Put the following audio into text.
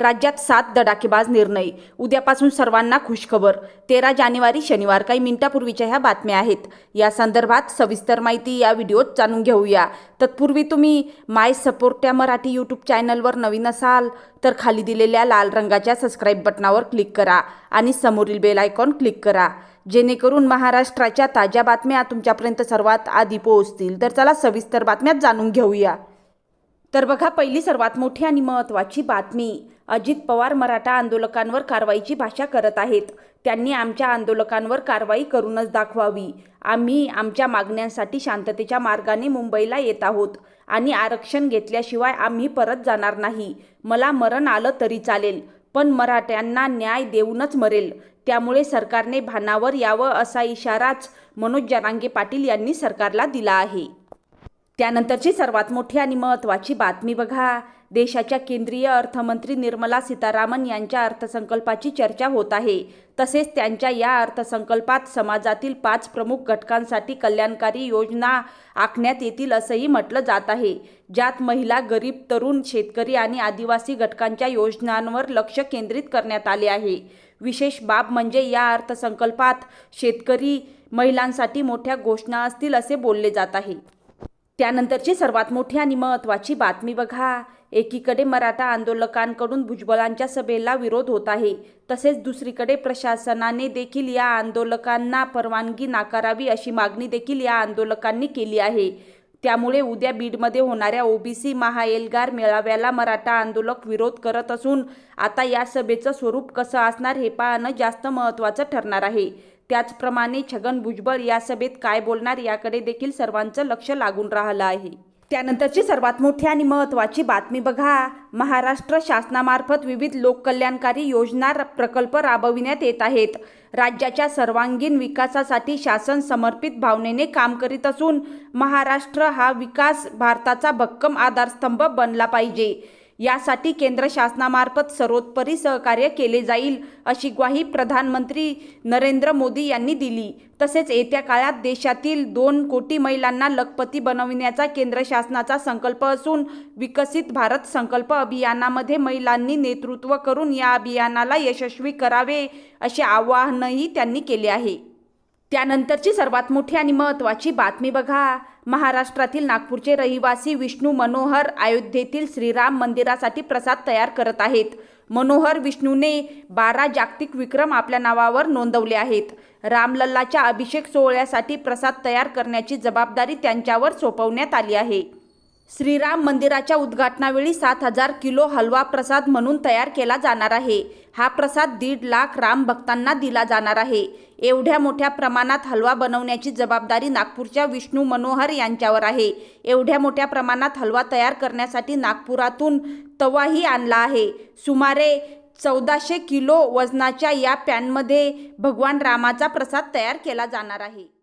राज्यात सात दडाकेबाज निर्णय. उद्यापासून सर्वांना खुशखबर. तेरा जानेवारी शनिवार. काही मिनिटापूर्वीच्या ह्या बातम्या आहेत. या संदर्भात सविस्तर माहिती या व्हिडिओत जाणून घेऊया. तत्पूर्वी तुम्ही माय सपोर्ट या मराठी यूट्यूब चॅनलवर नवीन असाल तर खाली दिलेल्या लाल रंगाच्या सबस्क्राईब बटनावर क्लिक करा आणि समोरील बेल आयकॉन क्लिक करा. जेणेकरून महाराष्ट्राच्या ताज्या बातम्या तुमच्यापर्यंत सर्वात आधी पोहोचतील. तर चला सविस्तर बातम्यात जाणून घेऊया. तर बघा पहिली सर्वात मोठी आणि महत्त्वाची बातमी. अजित पवार मराठा आंदोलकांवर कारवाईची भाषा करत आहेत. त्यांनी आमच्या आंदोलकांवर कारवाई करूनच दाखवावी. आम्ही आमच्या मागण्यांसाठी शांततेच्या मार्गाने मुंबईला येत आहोत आणि आरक्षण घेतल्याशिवाय आम्ही परत जाणार नाही. मला मरण आलं तरी चालेल पण मराठ्यांना न्याय देऊनच मरेल. त्यामुळे सरकारने भानावर यावं असा इशाराच मनोज जरांगे पाटील यांनी सरकारला दिला आहे. त्यानंतरची सर्वात मोठी आणि महत्त्वाची बातमी बघा. देशाच्या केंद्रीय अर्थमंत्री निर्मला सीतारामन यांच्या अर्थसंकल्पाची चर्चा होत आहे. तसेच त्यांच्या या अर्थसंकल्पात समाजातील पाच प्रमुख घटकांसाठी कल्याणकारी योजना आखण्यात येतील असंही म्हटलं जात आहे. ज्यात महिला गरीब तरुण शेतकरी आणि आदिवासी घटकांच्या योजनांवर लक्ष केंद्रित करण्यात आले आहे. विशेष बाब म्हणजे या अर्थसंकल्पात शेतकरी महिलांसाठी मोठ्या घोषणा असतील असे बोलले जात आहे. त्यानंतरची सर्वात मोठी आणि महत्त्वाची बातमी बघा. एकीकडे मराठा आंदोलकांकडून भुजबळांच्या सभेला विरोध होत आहे तसेच दुसरीकडे प्रशासनाने देखील या आंदोलकांना परवानगी नाकारावी अशी मागणी देखील या आंदोलकांनी केली आहे. त्यामुळे उद्या बीडमध्ये होणाऱ्या ओबीसी महाएल्गार मेळाव्याला मराठा आंदोलक विरोध करत असून आता या सभेचं स्वरूप कसं असणार हे पाहणं जास्त महत्त्वाचं ठरणार आहे. त्याचप्रमाणे छगन भुजबळ या सभेत काय बोलणार याकडे देखील सर्वांचं लक्ष लागून राहिलं आहे. त्यानंतरची सर्वात मोठी आणि महत्त्वाची बातमी बघा. महाराष्ट्र शासनामार्फत विविध लोककल्याणकारी योजना र- प्रकल्प राबविण्यात येत आहेत. राज्याच्या सर्वांगीण विकासासाठी शासन समर्पित भावनेने काम करीत असून महाराष्ट्र हा विकास भारताचा भक्कम आधारस्तंभ बनला पाहिजे. यासाठी केंद्र शासनामार्फत सर्वोत्परी सहकार्य केले जाईल अशी ग्वाही प्रधानमंत्री नरेंद्र मोदी यांनी दिली. तसेच येत्या काळात देशातील दोन कोटी महिलांना लखपती बनविण्याचा केंद्र शासनाचा संकल्प असून विकसित भारत संकल्प अभियानामध्ये महिलांनी नेतृत्व करून या अभियानाला यशस्वी करावे असे आवाहनही त्यांनी केले आहे. त्यानंतरची सर्वात मोठी आणि महत्त्वाची बातमी बघा. महाराष्ट्रातील नागपूरचे रहिवासी विष्णू मनोहर अयोध्येतील श्रीराम मंदिरासाठी प्रसाद तयार करत आहेत. मनोहर विष्णूने बारा जागतिक विक्रम आपल्या नावावर नोंदवले आहेत. रामलल्लाच्या अभिषेक सोहळ्यासाठी प्रसाद तयार करण्याची जबाबदारी त्यांच्यावर सोपवण्यात आली आहे. श्रीराम मंदिराच्या उद्घाटनावेळी सात हजार किलो हलवा प्रसाद म्हणून तयार केला जाणार आहे. हा प्रसाद दीड लाख राम भक्तांना दिला जाणार आहे. एवढ्या मोठ्या प्रमाणात हलवा बनवण्याची जबाबदारी नागपूरच्या विष्णू मनोहर यांच्यावर आहे. एवढ्या मोठ्या प्रमाणात हलवा तयार करण्यासाठी नागपुरातून तवाही आणला आहे. सुमारे चौदाशे किलो वजनाच्या या पॅनमध्ये भगवान रामाचा प्रसाद तयार केला जाणार आहे.